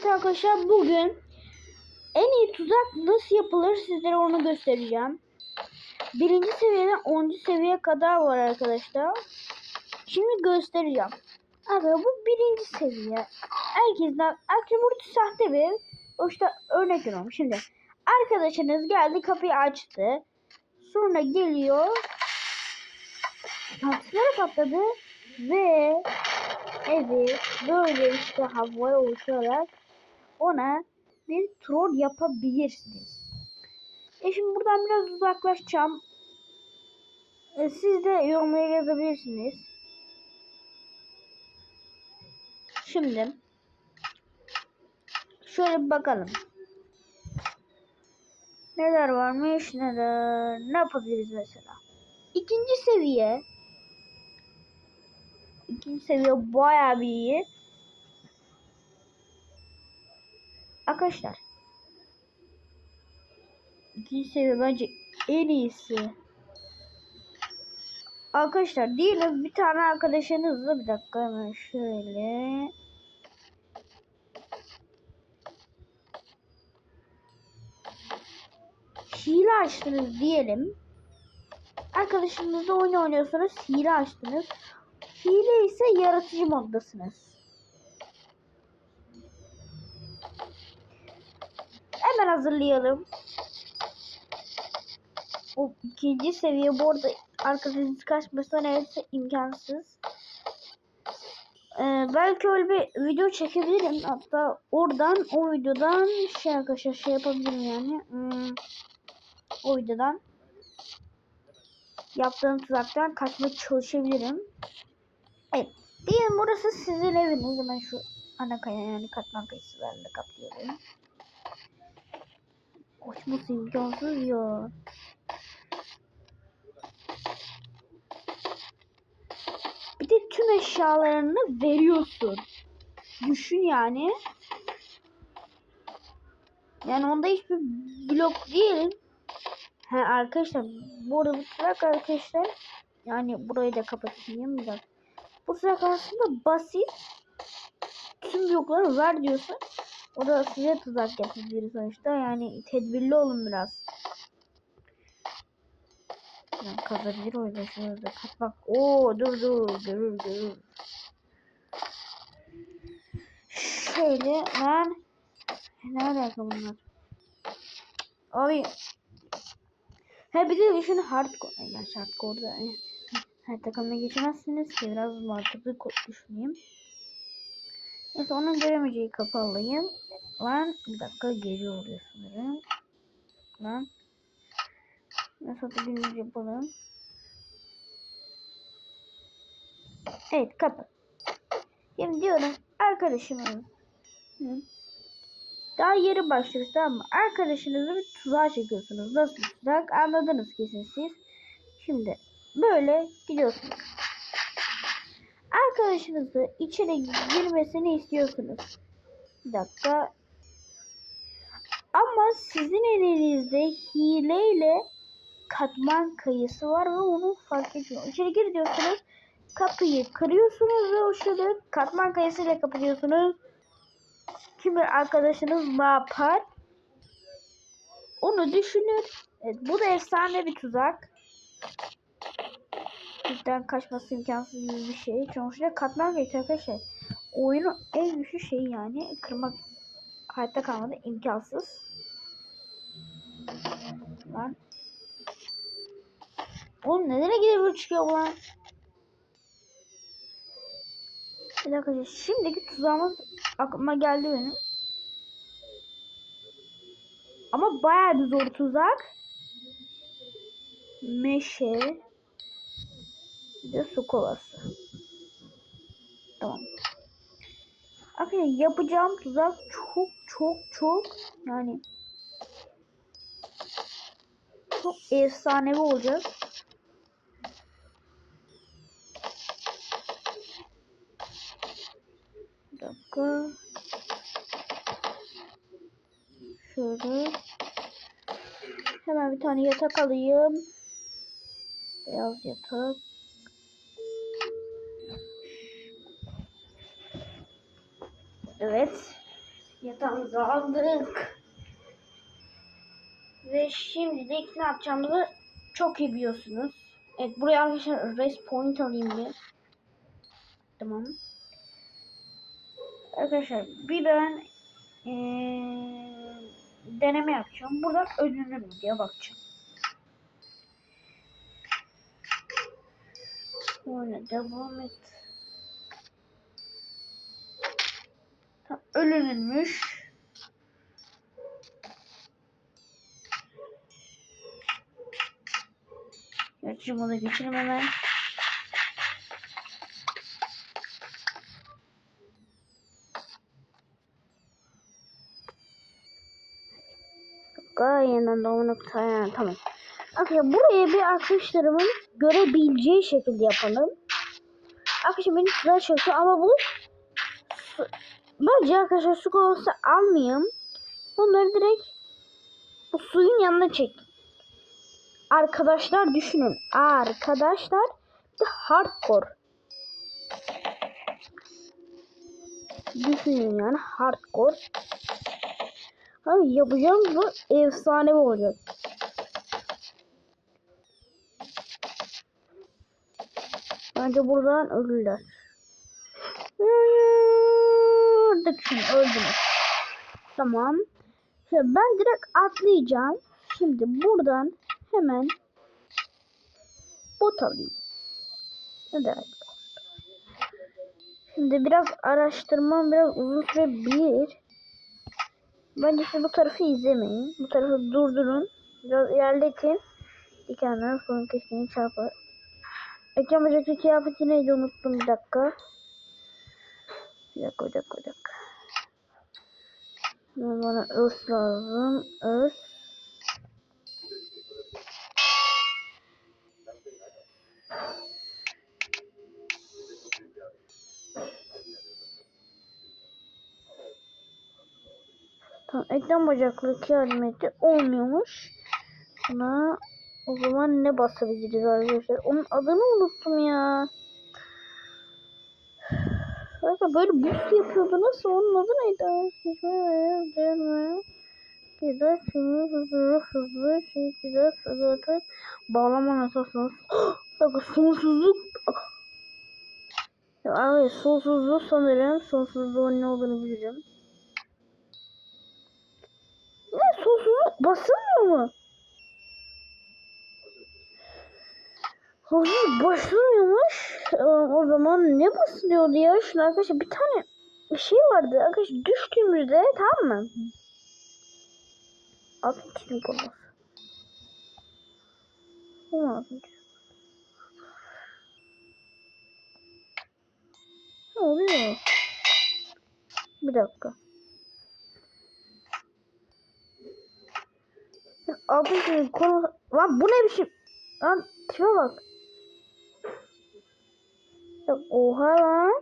Evet arkadaşlar bugün en iyi tuzak nasıl yapılır sizlere onu göstereceğim. Birinci seviyeden 10. seviyeye kadar var arkadaşlar. Şimdi göstereceğim. Abi bu birinci seviye. Herkesten, herkes burada sahte bir işte örnek veriyorum. Şimdi arkadaşınız geldi kapıyı açtı. Sonra geliyor. Taksları patladı. Ve evi böyle işte havaya uçurarak ona bir troll yapabilirsiniz. E şimdi buradan biraz uzaklaşacağım. E siz de yorumlara yazabilirsiniz. Şimdi şöyle bir bakalım. Neler varmış neler ne yapabiliriz mesela. İkinci seviye İkinci seviye bayağı bir iyi. Arkadaşlar. İkinci seviye bence en iyisi. Arkadaşlar diyelim bir tane arkadaşınızla bir dakika hemen şöyle. Hile açtınız diyelim. Arkadaşınızla oyun oynuyorsunuz. Hile açtınız. Hile ise yaratıcı moddasınız. Hemen hazırlayalım. O ikinci seviye bu arada arkadaşınız kaçmasına neredeyse imkansız. Ee, belki öyle bir video çekebilirim. Hatta oradan o videodan şey arkadaşlar şey yapabilirim yani. Hmm, o videodan yaptığım tuzaktan kaçmaya çalışabilirim. Evet. Diyelim burası sizin eviniz. Hemen şu ana kaya yani katman kayısılarla kaplıyorum. Koşması imkansız ya. Bir de tüm eşyalarını veriyorsun. Düşün yani. Yani onda hiçbir blok değil. Ha arkadaşlar bu arada bu arkadaşlar yani burayı da kapatayım dakika. Bu tuzak aslında basit. Tüm blokları ver diyorsun. O da size tuzak yapabilir sonuçta. Yani tedbirli olun biraz. Ben kazabilir o yüzden şurada katmak. Oo dur dur görür görür. Şöyle ben ne alaka bunlar? Abi Ha bir de düşün hardcore. Gerçi hardcore'da yani. Her takımda geçemezsiniz ki biraz mantıklı düşüneyim. Neyse onun göremeyeceği kapı alayım. Lan bir dakika gece oluyor sanırım. Lan. Nasıl atabiliriz yapalım. Evet kapı. Şimdi diyorum arkadaşımın daha yeri başlıyoruz tamam mı? Arkadaşınızı bir tuzağa çekiyorsunuz. Nasıl bir tuzak anladınız kesin siz. Şimdi böyle gidiyorsunuz. Arkadaşınızı içeri girmesini istiyorsunuz. Bir dakika. Ama sizin elinizde hileyle katman kayısı var ve onu fark ediyor. İçeri gir diyorsunuz. Kapıyı kırıyorsunuz ve o şöyle katman kayısıyla kapatıyorsunuz. Kim arkadaşınız ne yapar? Onu düşünür. Evet, bu da efsane bir tuzak. Bizden kaçması imkansız bir şey. Sonuçta katman geçiyor arkadaşlar. Oyunun en güçlü şeyi yani kırmak hayatta kalmada imkansız. Lan. Oğlum nelere gidiyor çıkıyor bu lan? Bir dakika şimdiki tuzağımız aklıma geldi benim. Ama bayağı bir zor tuzak. Meşe. Bir de su kovası. Tamam. Arkadaşlar yapacağım tuzak çok çok çok yani çok efsanevi olacak. Bir dakika. Şöyle. Hemen bir tane yatak alayım. Beyaz yatak. Evet. Yatağımızı aldık. Ve şimdi de ne yapacağımızı çok iyi biliyorsunuz. Evet buraya arkadaşlar rest point alayım bir. Tamam. Arkadaşlar bir ben eee, deneme yapacağım. Buradan ölünür mü diye bakacağım. Böyle devam et. Tamam, ölünürmüş. Gerçi bunu geçelim hemen. Yeniden doğum nokta yani, tamam. Arkadaşlar buraya bir arkadaşlarımın görebileceği şekilde yapalım. Arkadaşlar beni güzel çekiyor ama bu bence arkadaşlar su kovası almayayım. Bunları direkt bu suyun yanına çek. Arkadaşlar düşünün. Arkadaşlar bir hardcore. Düşünün yani hardcore. Abi yapacağım bu efsane olacak. Bence buradan ölürler. Şimdi öldünüz. Tamam. Şimdi ben direkt atlayacağım. Şimdi buradan hemen bot alayım. Evet. Şimdi biraz araştırmam biraz uzun sürebilir. Bence siz bu tarafı izlemeyin. Bu tarafı durdurun. Biraz ilerletin. Dikenler sorun kesinlikle çarpar. Ekran bacaktaki kıyafeti neydi unuttum bir dakika. Bir dakika bir dakika bir dakika. Bana örs lazım. Örs. Tamam ekran bacaklı kıyafeti olmuyormuş. Buna o zaman ne basabiliriz arkadaşlar? Onun adını unuttum ya. Bakın böyle büst yapıyordu. Nasıl? Onun adı neydi? Hiçbir değme. Güzel şimdi hızlı hızlı şey güzel zaten bağlama nasılsınız? Bakın sonsuzluk abi sonsuzluğu sanırım sonsuzluğun ne olduğunu bilirim. Ne sonsuzluk basılmıyor mu? Sonsuzluk basılmıyormuş. Ee, o zaman ne basılıyordu ya? Şuna arkadaşlar bir tane bir şey vardı. Arkadaşlar düştüğümüzde tamam mı? Altın çizim olmaz. Olmaz. Ne oluyor? Bir dakika. Altın çizim konu... Lan bu ne biçim? Lan tipe bak. Ya oha lan.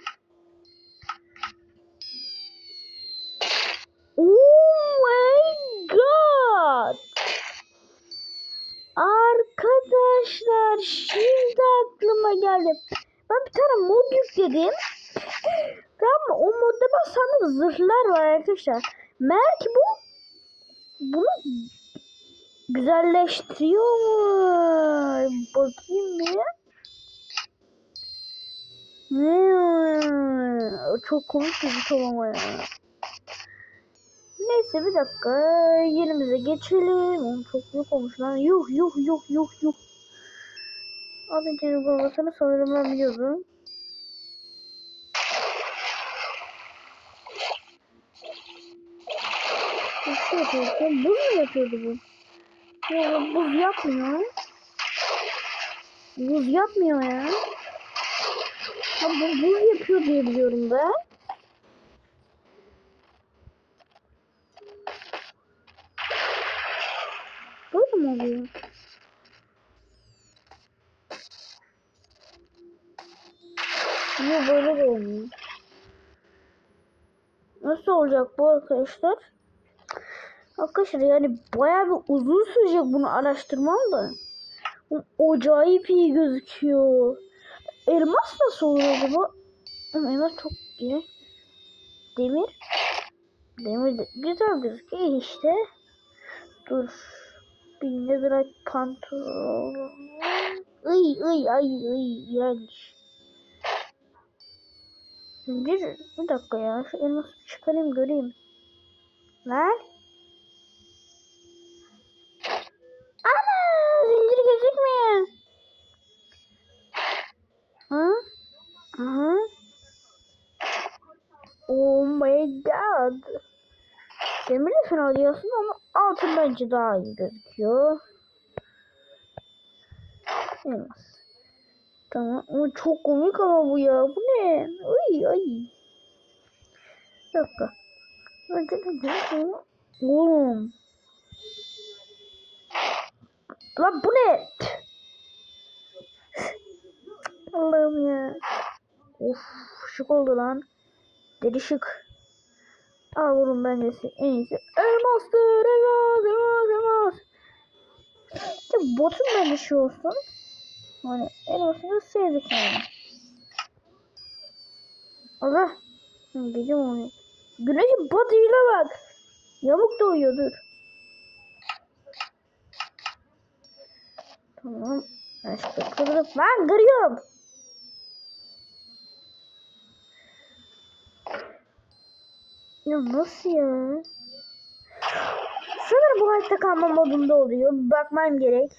Oh my god. Arkadaşlar şimdi aklıma geldi. Ben bir tane mod yükledim. Tamam? O modda ben sanırım zırhlar var arkadaşlar. Meğer ki bu bunu güzelleştiriyor? Bakayım bir. Hmm, çok komik bir şey ama ya. Neyse bir dakika yerimize geçelim. Oğlum çok büyük olmuş lan. Yuh yuh yuh yuh yuh. Az önce uygulamasını sanırım ben biliyordum. Nasıl yapıyorsun? Buz mu yapıyordu bu? Ya buz yapmıyor. Buz yapmıyor ya. Ha bu buz yapıyor diye biliyorum ben. Böyle mi oluyor? Yok böyle de olmuyor. Nasıl olacak bu arkadaşlar? Arkadaşlar yani bayağı bir uzun sürecek bunu araştırmam da. Acayip iyi gözüküyor. Elmas nasıl olur acaba? Elmas çok iyi. Demir. Demir de güzel gözüküyor işte. Dur. Bir netherite pantolon. Iy iy ay iy iğrenç. Bir, bir dakika ya. Şu elması çıkarayım göreyim. Lan. Ana zincir gözükmüyor. Hı? Hı? Oh my god. Demir de fena aslında ama altın bence daha iyi gözüküyor. Elmas. Tamam ama çok komik ama bu ya. Bu ne? Ay ay. Bir dakika. Önce de bu. Oğlum. Lan bu ne? Allah'ım ya. Of şık oldu lan. Deli şık. Al vurun bence en iyisi. Elmastır elmas elmas elmas. İşte botun bence şey olsun. Hani elmasını sevdik yani. Allah. Biliyorum onu. Güneşin batışına bak. Yamuk doğuyor dur. Tamam. Ben işte kırılıp lan kırıyorum. Ya nasıl ya? Sanırım bu hayatta kalma modunda oluyor. Bakmam gerek.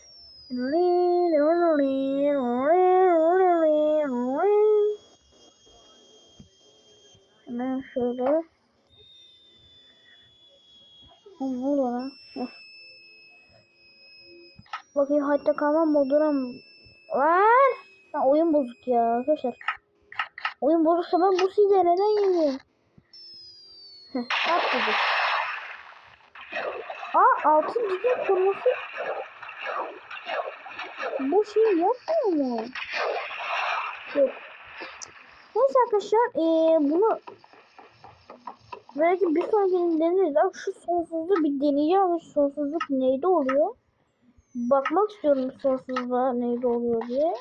Hemen şöyle. Ne oluyor. Bakayım hayatta kalma moduna mı? Lan! Ha, oyun bozuk ya arkadaşlar. Oyun bozuksa ben bu sizde neden yeniyim? Heh, atladık. Aa altın güzel koruması. Bu şeyi yapmıyor mu? Yok. Neyse arkadaşlar ee, bunu belki bir sonraki deneriz. Abi şu sonsuzluğu bir deneyeceğim şu sonsuzluk neyde oluyor? Bakmak istiyorum sonsuzluğa neyde oluyor diye.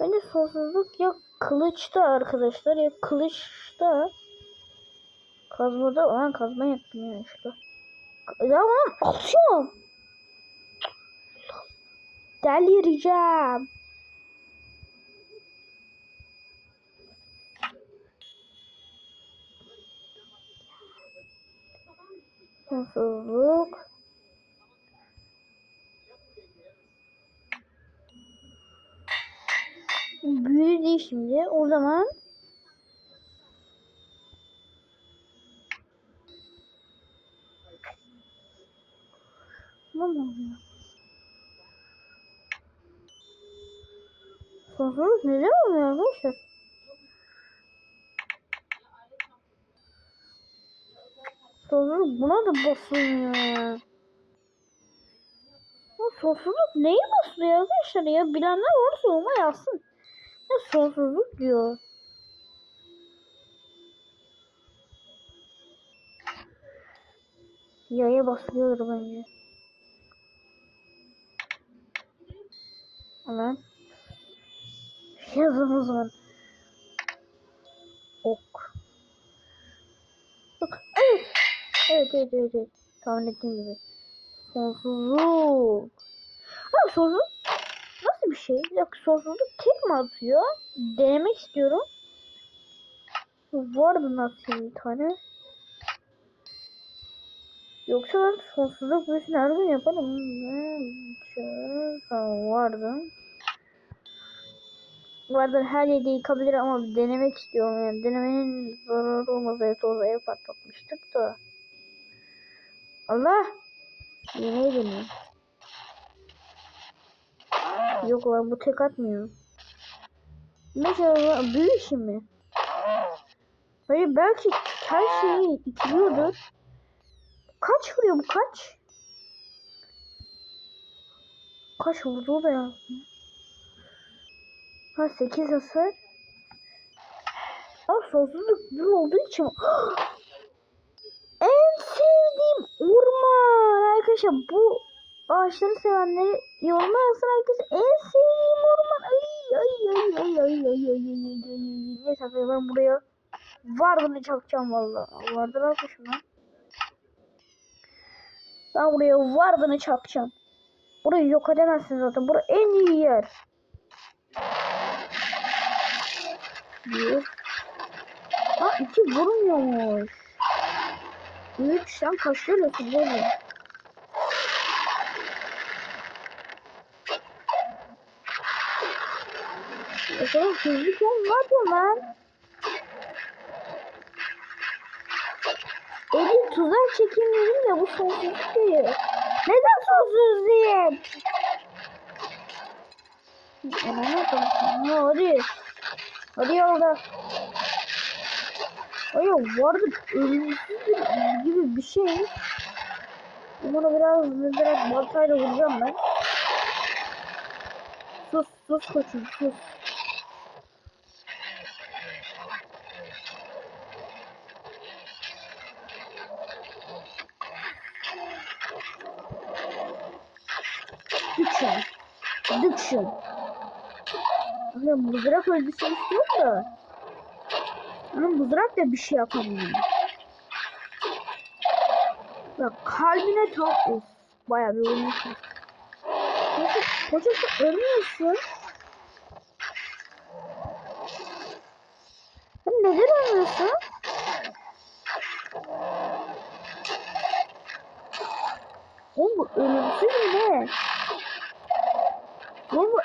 Bence sonsuzluk ya kılıçta arkadaşlar ya kılıçta. Kazmada olan kazma yaptım ya işte. Ya lan atıyorum. Delireceğim. Sonsuzluk. Büyüdü şimdi. O zaman Tamam oluyor. Sonsuzluk neden olmuyor arkadaşlar? Sonsuzluk buna da basılmıyor. Bu sonsuzluk neyi basılıyor arkadaşlar ya? Bilenler varsa ona yazsın. Ya sonsuzluk diyor. Yaya basılıyordur bence. Hemen. Yazımız var. Ok. Bak. Evet. Evet evet evet. evet. Tahmin ettiğim gibi. Sonsuzluk. Ha sonsuzluk nasıl bir şey? Yok sonsuzluk tek mi atıyor? Denemek istiyorum. Vardı nasıl bir tane. Yoksa ben sonsuzluk büyüsünü her gün yaparım. Hmm, Tamam vardı. Vardı her yerde yıkabilir ama denemek istiyorum yani. Denemenin zararı olmaz. Evet orada ev patlatmıştık da. Allah! Yine deniyor. Yok lan bu tek atmıyor. Mesela büyü işi mi? Hayır belki her şeyi itiliyordur. Kaç vuruyor bu kaç? Kaç vurdu da ya? Ha 8 hasar. Ama sonsuzluk bu olduğu için en sevdiğim orman arkadaşlar bu ağaçları sevenleri yoruma yazsın arkadaşlar en sevdiğim orman ay ay ay ay ay ay ay ay ay ay ay neyse arkadaşlar ben buraya Vardını çakacağım valla. Vardı ne yapmışım lan? Ben buraya vardını çakacağım. Burayı yok edemezsin zaten. Bura en iyi yer. Bir. Ha iki vurmuyormuş. Üç sen kaç görüyorsun böyle? O kadar hızlı oğlum, ne yapıyorsun lan? Elin tuzak çekeyim dedim de bu sonsuzluk değil. Neden sonsuz değil? Ananı konuşma. Hadi. Hadi yolda. Ay vardı ölümsüz gibi bir şey. Bunu biraz direkt baltayla vuracağım ben. Sus sus koçum sus. Ya mızrak öldürsün istiyorum da. Ama mızrak da bir şey yapamıyor. Bak kalbine tam of. Bayağı bir vurmuşsun. Nasıl? Hocam sen ölmüyorsun. Sen neden ölmüyorsun? Oğlum bu ölümsüz mü ne?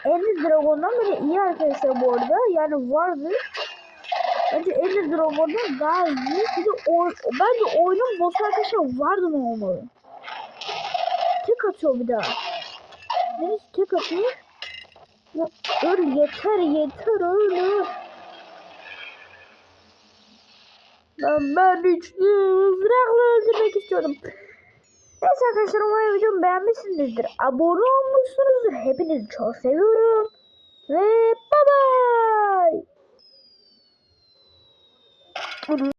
Ender Dragon'dan beri iyi arkadaşlar bu arada. Yani vardı. Bence Ender Dragon'dan daha iyi. Bir de oy, bence oyunun boss arkadaşlar vardı mı olmalı? Tek atıyor bir daha. Neyse tek atıyor. Ya öl yeter yeter öl. Ben, ben üçlü mızrakla öldürmek istiyordum. Neyse arkadaşlar umarım videomu beğenmişsinizdir. Abone olmuşsunuzdur. Hepinizi çok seviyorum. Ve bye bye.